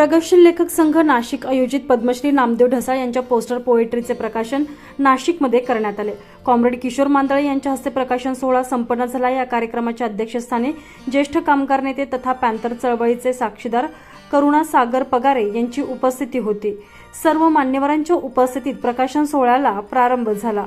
प्रगतशील लेखक संघ नाशिक आयोजित पद्मश्री नामदेव ढसाळ यांच्या पोस्टर पोएट्रीचे प्रकाशन नाशिकमध्ये करण्यात आले. कॉम्रेड किशोर मांदळे यांच्या हस्ते प्रकाशन सोहळा संपन्न झाला. या कार्यक्रमाच्या अध्यक्षस्थानी ज्येष्ठ कामगार नेते तथा पॅन्थर चळवळीचे साक्षीदार करुणा सागर पगारे यांची उपस्थिती होती. सर्व मान्यवरांच्या उपस्थितीत प्रकाशन सोहळ्याला प्रारंभ झाला.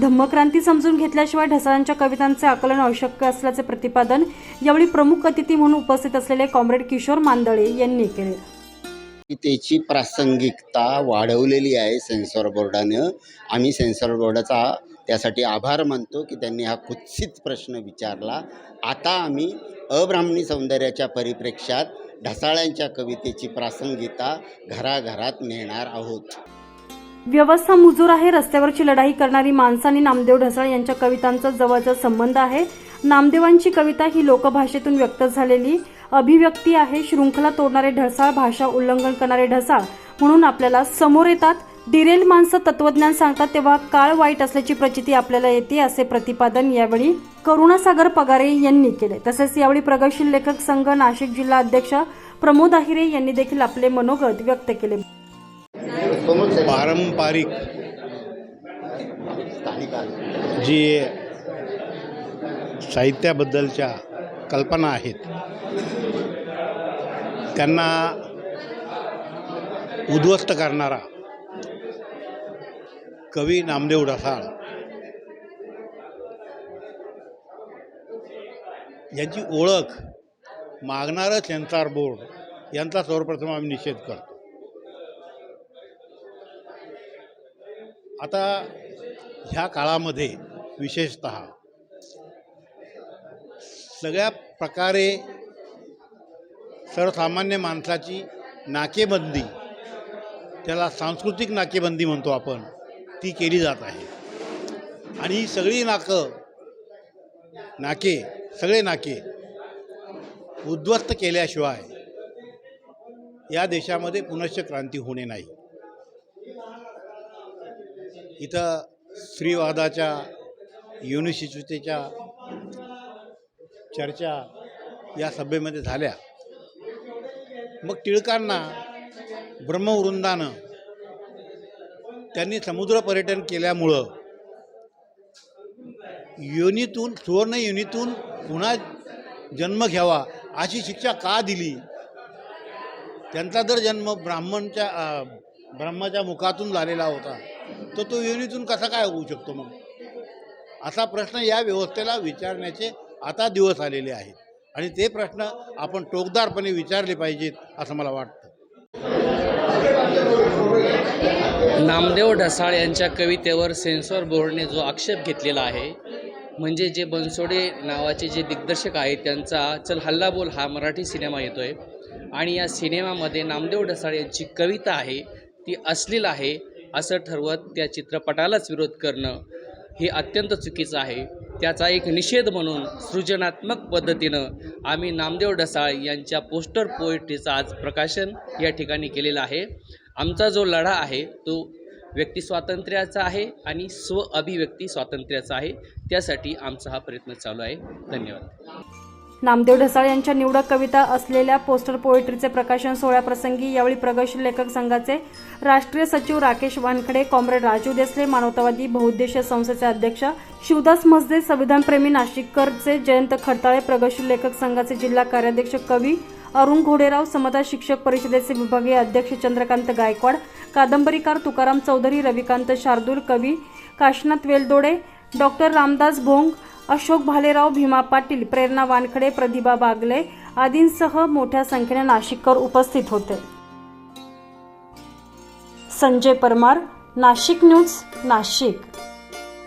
धम्मक्रांती समजून घेतल्याशिवाय ढसाळांच्या कवितांचे आकलन आवश्यक असल्याचे प्रतिपादन यावेळी प्रमुख अतिथी म्हणून उपस्थित असलेले कॉम्रेड किशोर मांदळे यांनी केले. त्याची प्रासंगिकता वाढवलेली आहे सेन्सॉर बोर्डानं. आम्ही सेन्सॉर बोर्डाचा त्यासाठी आभार मानतो की त्यांनी हा कुत्सित प्रश्न विचारला. आता आम्ही अब्राह्मणी सौंदर्याच्या परिप्रेक्षात ढसाळ्यांच्या कवितेची प्रासंगिकता घराघरात नेणार आहोत. व्यवस्था मुजूर आहे. रस्त्यावरची लढाई करणारी माणसं आणि नामदेव ढसाळ यांच्या कवितांचा जवळचा संबंध आहे. नामदेवांची कविता ही लोकभाषेतून व्यक्त झालेली अभिव्यक्ती आहे. शृंखला तोडणारे ढसाळ भाषा उल्लंघन करणारे ढसाळ म्हणून आपल्याला समोर येतात. डिरेल माणसं तत्वज्ञान सांगतात तेव्हा काळ वाईट असल्याची प्रचिती आपल्याला येते असे प्रतिपादन यावेळी करुणासागर पगारे यांनी केले. तसेच यावेळी प्रगतशील लेखक संघ नाशिक जिल्हा अध्यक्ष प्रमोद आहिरे यांनी देखील आपले मनोगत व्यक्त केले. पारंपरिक. जी साहित्याबद्दलच्या कल्पना आहेत त्यांना उद्ध्वस्त करणारा कवी नामदेव ढसाळ यांची ओळख मागणारं सेन्सार बोर्ड यांचा सर्वप्रथम आम्ही निषेध करतो. आता ह्या काळामध्ये विशेषत सगळ्या प्रकारे सर्वसामान्य माणसाची नाकेबंदी त्याला सांस्कृतिक नाकेबंदी म्हणतो आपण ती केली जात आहे. आणि ही सगळी नाकं नाके सगळे नाके उद्ध्वस्त केल्याशिवाय या देशामध्ये पुनश्च क्रांती होणे नाही. इथं स्त्रीवादाच्या युनिशिचुतेच्या चर्चा या सभेमध्ये झाल्या. मग टिळकांना ब्रह्मवृंदानं त्यांनी समुद्र पर्यटन केल्यामुळं योनीतून सुवर्ण योनीतून पुन्हा जन्म घ्यावा अशी शिक्षा का दिली? त्यांचा जर जन्म ब्राह्मणच्या ब्रह्माच्या मुखातून झालेला होता. तर तो योनीतून कसा काय होऊ शकतो मग? असा प्रश्न या व्यवस्थेला विचारण्याचे आता दिवस आलेले आहेत. आणि ते प्रश्न आपण टोकदारपणे विचारले पाहिजेत असं मला वाटतं. नामदेव ढसाळ यांच्या कवितेवर सेन्सॉर बोर्डने जो आक्षेप घेतलेला आहे म्हणजे जे बनसोडे नावाचे जे दिग्दर्शक आहेत त्यांचा चल हल्ला बोल हा मराठी सिनेमा येतो आहे आणि या सिनेमामध्ये नामदेव ढसाळ यांची कविता आहे ती अश्लील आहे असं ठरवत त्या चित्रपटालाच विरोध करणं हे अत्यंत चुकीचं आहे. त्याचा एक निषेध म्हणून सृजनात्मक पद्धतीनं आम्ही नामदेव ढसाळ यांच्या पोस्टर पोएट्रीचं आज प्रकाशन या ठिकाणी केलेलं आहे. आमचा जो लढा आहे तो व्यक्ती स्वातंत्र्याचा आहे आणि स्व अभिव्यक्ती स्वातंत्र्याचा आहे. त्यासाठी आमचा हा प्रयत्न चालू आहे. धन्यवाद. नामदेव ढसाळ यांच्या निवडक कविता असलेल्या पोस्टर पोएट्रीचे प्रकाशन सोहळ्याप्रसंगी यावेळी प्रगतशील लेखक संघाचे राष्ट्रीय सचिव राकेश वानखडे कॉम्रेड राजू देसले मानवतावादी बहुउद्देशीय संस्थेचे अध्यक्ष शिवदास मसदे संविधानप्रेमी नाशिककरचे जयंत खडताळे प्रगतशील लेखक संघाचे जिल्हा कार्याध्यक्ष कवी अरुण घोडेराव समता शिक्षक परिषदेचे विभागीय अध्यक्ष चंद्रकांत गायकवाड कादंबरीकार तुकाराम चौधरी रविकांत शार्दूल कवी काशनाथ वेलदोडे डॉक्टर रामदास भोंग अशोक भालेराव भीमा पाटील प्रेरणा वानखडे प्रतिभा बागले आदींसह मोठ्या संख्येने नाशिककर उपस्थित होते. संजय परमार नाशिक न्यूज नाशिक.